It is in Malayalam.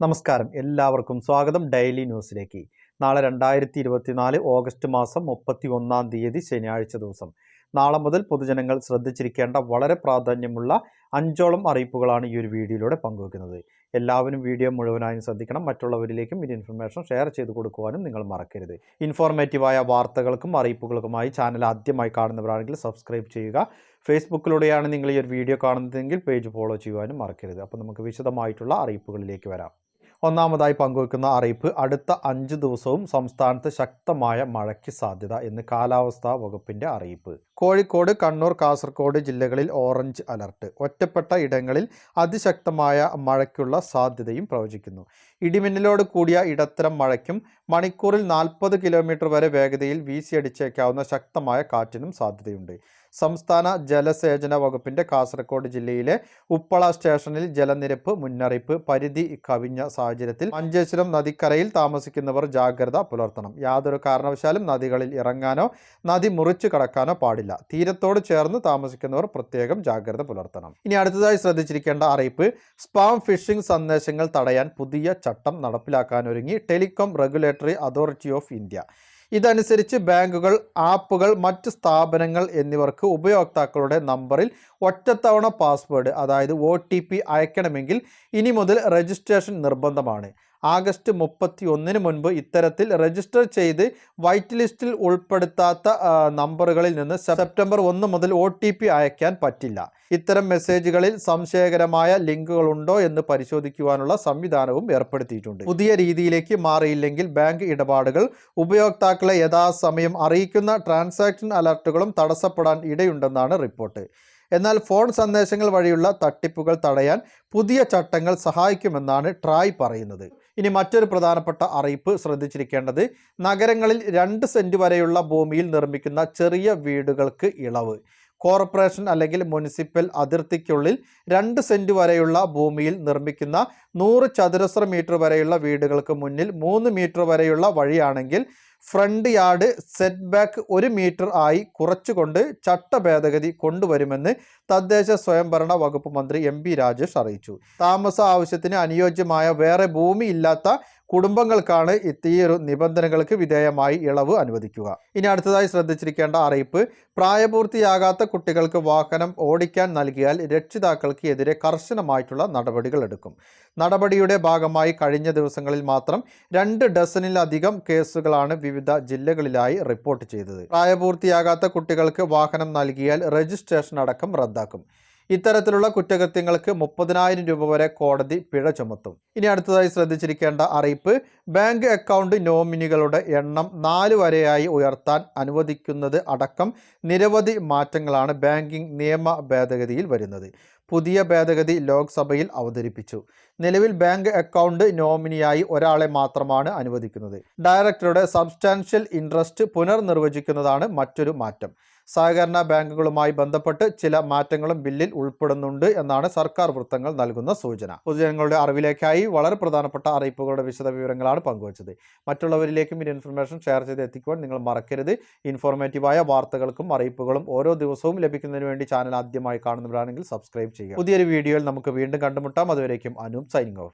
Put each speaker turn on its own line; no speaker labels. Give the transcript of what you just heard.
നമസ്കാരം. എല്ലാവർക്കും സ്വാഗതം. ഡെയിലി ന്യൂസിലേക്ക്. നാളെ രണ്ടായിരത്തി ഇരുപത്തിനാല് ഓഗസ്റ്റ് മാസം മുപ്പത്തി ഒന്നാം തീയതി ശനിയാഴ്ച ദിവസം. നാളെ മുതൽ പൊതുജനങ്ങൾ ശ്രദ്ധിച്ചിരിക്കേണ്ട വളരെ പ്രാധാന്യമുള്ള അഞ്ചോളം അറിയിപ്പുകളാണ് ഈ ഒരു വീഡിയോയിലൂടെ പങ്കുവെക്കുന്നത്. എല്ലാവരും വീഡിയോ മുഴുവനായും ശ്രദ്ധിക്കണം. മറ്റുള്ളവരിലേക്കും ഈ ഇൻഫർമേഷൻ ഷെയർ ചെയ്ത് കൊടുക്കുവാനും നിങ്ങൾ മറക്കരുത്. ഇൻഫോർമേറ്റീവായ വാർത്തകൾക്കും അറിയിപ്പുകൾക്കുമായി ചാനൽ ആദ്യമായി കാണുന്നവരാണെങ്കിൽ സബ്സ്ക്രൈബ് ചെയ്യുക. ഫേസ്ബുക്കിലൂടെയാണ് നിങ്ങൾ ഈ ഒരു വീഡിയോ കാണുന്നതെങ്കിൽ പേജ് ഫോളോ ചെയ്യുവാനും മറക്കരുത്. അപ്പോൾ നമുക്ക് വിശദമായിട്ടുള്ള അറിയിപ്പുകളിലേക്ക് വരാം. ഒന്നാമതായി പങ്കുവയ്ക്കുന്ന അറിയിപ്പ് അടുത്ത അഞ്ച് ദിവസവും സംസ്ഥാനത്ത് ശക്തമായ മഴയ്ക്ക് സാധ്യത എന്ന് കാലാവസ്ഥാ വകുപ്പിന്റെ അറിയിപ്പ്. കോഴിക്കോട് കണ്ണൂർ കാസർഗോഡ് ജില്ലകളിൽ ഓറഞ്ച് അലർട്ട്. ഒറ്റപ്പെട്ട ഇടങ്ങളിൽ അതിശക്തമായ മഴയ്ക്കുള്ള സാധ്യതയും പ്രവചിക്കുന്നു. ഇടിമിന്നലോട് കൂടിയ ഇടത്തരം മഴയ്ക്കും മണിക്കൂറിൽ നാൽപ്പത് കിലോമീറ്റർ വരെ വേഗതയിൽ വീശിയടിച്ചേക്കാവുന്ന ശക്തമായ കാറ്റിനും സാധ്യതയുണ്ട്. സംസ്ഥാന ജലസേചന വകുപ്പിന്റെ കാസർഗോഡ് ജില്ലയിലെ ഉപ്പള സ്റ്റേഷനിൽ ജലനിരപ്പ് മുന്നറിയിപ്പ് പരിധി കവിഞ്ഞ സാഹചര്യത്തിൽ മഞ്ചേശ്വരം നദിക്കരയിൽ താമസിക്കുന്നവർ ജാഗ്രത പുലർത്തണം. യാതൊരു കാരണവശാലും നദികളിൽ ഇറങ്ങാനോ നദി മുറിച്ചു കടക്കാനോ പാടില്ല. തീരത്തോട് ചേർന്ന് താമസിക്കുന്നവർ പ്രത്യേകം ജാഗ്രത പുലർത്തണം. ഇനി അടുത്തതായി ശ്രദ്ധിച്ചിരിക്കേണ്ട അറിയിപ്പ് സ്പാം ഫിഷിംഗ് സന്ദേശങ്ങൾ തടയാൻ പുതിയ ചട്ടം നടപ്പിലാക്കാനൊരുങ്ങി telecom regulatory authority of India. ഇതനുസരിച്ച് ബാങ്കുകൾ ആപ്പുകൾ മറ്റ് സ്ഥാപനങ്ങൾ എന്നിവർക്ക് ഉപയോക്താക്കളുടെ നമ്പറിൽ ഒറ്റത്തവണ പാസ്വേഡ് അതായത് ഒ അയക്കണമെങ്കിൽ ഇനി മുതൽ രജിസ്ട്രേഷൻ നിർബന്ധമാണ്. ആഗസ്റ്റ് മുപ്പത്തി ഒന്നിന് മുൻപ് ഇത്തരത്തിൽ രജിസ്റ്റർ ചെയ്ത് വൈറ്റ് ലിസ്റ്റിൽ ഉൾപ്പെടുത്താത്ത നമ്പറുകളിൽ നിന്ന് സെപ്റ്റംബർ ഒന്ന് മുതൽ ഒ അയക്കാൻ പറ്റില്ല. ഇത്തരം മെസ്സേജുകളിൽ സംശയകരമായ ലിങ്കുകളുണ്ടോ എന്ന് പരിശോധിക്കുവാനുള്ള സംവിധാനവും ഏർപ്പെടുത്തിയിട്ടുണ്ട്. പുതിയ രീതിയിലേക്ക് മാറിയില്ലെങ്കിൽ ബാങ്ക് ഇടപാടുകൾ ഉപയോക്താക്കളെ യഥാസമയം അറിയിക്കുന്ന ട്രാൻസാക്ഷൻ അലർട്ടുകളും തടസ്സപ്പെടാൻ ഇടയുണ്ടെന്നാണ് റിപ്പോർട്ട് എന്നാൽ ഫോൺ സന്ദേശങ്ങൾ വഴിയുള്ള തട്ടിപ്പുകൾ തടയാൻ പുതിയ ചട്ടങ്ങൾ സഹായിക്കുമെന്നാണ് ട്രായ് പറയുന്നത്. ഇനി മറ്റൊരു പ്രധാനപ്പെട്ട അറിയിപ്പ് ശ്രദ്ധിച്ചിരിക്കേണ്ടത് നഗരങ്ങളിൽ രണ്ട് സെന്റ് വരെയുള്ള ഭൂമിയിൽ നിർമ്മിക്കുന്ന ചെറിയ വീടുകൾക്ക് ഇളവ്. കോർപ്പറേഷൻ അല്ലെങ്കിൽ മുനിസിപ്പൽ അതിർത്തിക്കുള്ളിൽ രണ്ട് സെന്റ് വരെയുള്ള ഭൂമിയിൽ നിർമ്മിക്കുന്ന നൂറ് ചതുരശ്ര മീറ്റർ വരെയുള്ള വീടുകൾക്ക് മുന്നിൽ മൂന്ന് മീറ്റർ വരെയുള്ള വഴിയാണെങ്കിൽ ഫ്രണ്ട് യാർഡ് സെറ്റ് ബാക്ക് ഒരു മീറ്റർ ആയി കുറച്ചുകൊണ്ട് ചട്ട ഭേദഗതി കൊണ്ടുവരുമെന്ന് തദ്ദേശ സ്വയംഭരണ വകുപ്പ് മന്ത്രി എം പി രാജേഷ് അറിയിച്ചു. താമസ ആവശ്യത്തിന് അനുയോജ്യമായ വേറെ ഭൂമി ഇല്ലാത്ത കുടുംബങ്ങൾക്കാണ് ഈ നിബന്ധനകൾക്ക് വിധേയമായി ഇളവ് അനുവദിക്കുക. ഇനി അടുത്തതായി ശ്രദ്ധിച്ചിരിക്കേണ്ട അറിയിപ്പ് പ്രായപൂർത്തിയാകാത്ത കുട്ടികൾക്ക് വാഹനം ഓടിക്കാൻ നൽകിയാൽ രക്ഷിതാക്കൾക്ക് എതിരെ കർശനമായിട്ടുള്ള നടപടികൾ എടുക്കും. നടപടിയുടെ ഭാഗമായി കഴിഞ്ഞ ദിവസങ്ങളിൽ മാത്രം രണ്ട് ഡസനിലധികം കേസുകളാണ് വിവിധ ജില്ലകളിലായി റിപ്പോർട്ട് ചെയ്തത്. പ്രായപൂർത്തിയാകാത്ത കുട്ടികൾക്ക് വാഹനം നൽകിയാൽ രജിസ്ട്രേഷൻ അടക്കം റദ്ദാക്കും. ഇത്തരത്തിലുള്ള കുറ്റകൃത്യങ്ങൾക്ക് മുപ്പതിനായിരം രൂപ വരെ കോടതി പിഴ ചുമത്തും. ഇനി അടുത്തതായി ശ്രദ്ധിച്ചിരിക്കേണ്ട അറിയിപ്പ് ബാങ്ക് അക്കൗണ്ട് നോമിനികളുടെ എണ്ണം നാല് വരെയായി ഉയർത്താൻ അനുവദിക്കുന്നത് അടക്കം നിരവധി മാറ്റങ്ങളാണ് ബാങ്കിംഗ് നിയമ ഭേദഗതിയിൽ വരുന്നത്. പുതിയ ഭേദഗതി ലോക്സഭയിൽ അവതരിപ്പിച്ചു. നിലവിൽ ബാങ്ക് അക്കൗണ്ട് നോമിനിയായി ഒരാളെ മാത്രമാണ് അനുവദിക്കുന്നത്. ഡയറക്ടറുടെ സബ്സ്റ്റാൻഷ്യൽ ഇൻട്രസ്റ്റ് പുനർനിർവചിക്കുന്നതാണ് മറ്റൊരു മാറ്റം. സഹകരണ ബാങ്കുകളുമായി ബന്ധപ്പെട്ട് ചില മാറ്റങ്ങളും ബില്ലിൽ ഉൾപ്പെടുന്നുണ്ട് എന്നാണ് സർക്കാർ വൃത്തങ്ങൾ നൽകുന്ന സൂചന. പൊതുജനങ്ങളുടെ അറിവിലേക്കായി വളരെ പ്രധാനപ്പെട്ട അറിയിപ്പുകളുടെ വിശദ വിവരങ്ങളാണ് പങ്കുവച്ചത്. മറ്റുള്ളവരിലേക്കും ഈ ഇൻഫർമേഷൻ ഷെയർ ചെയ്ത് എത്തിക്കുവാൻ നിങ്ങൾ മറക്കരുത്. ഇൻഫോർമേറ്റീവായ വാർത്തകൾക്കും അറിയിപ്പുകളും ഓരോ ദിവസവും ലഭിക്കുന്നതിന് വേണ്ടി ചാനൽ ആദ്യമായി കാണുന്നവരാണെങ്കിൽ സബ്സ്ക്രൈബ് ചെയ്യുക. പുതിയൊരു വീഡിയോയിൽ നമുക്ക് വീണ്ടും കണ്ടുമുട്ടാം. അതുവരേക്കും അനൂപ് സൈനിങ് ഓഫ്.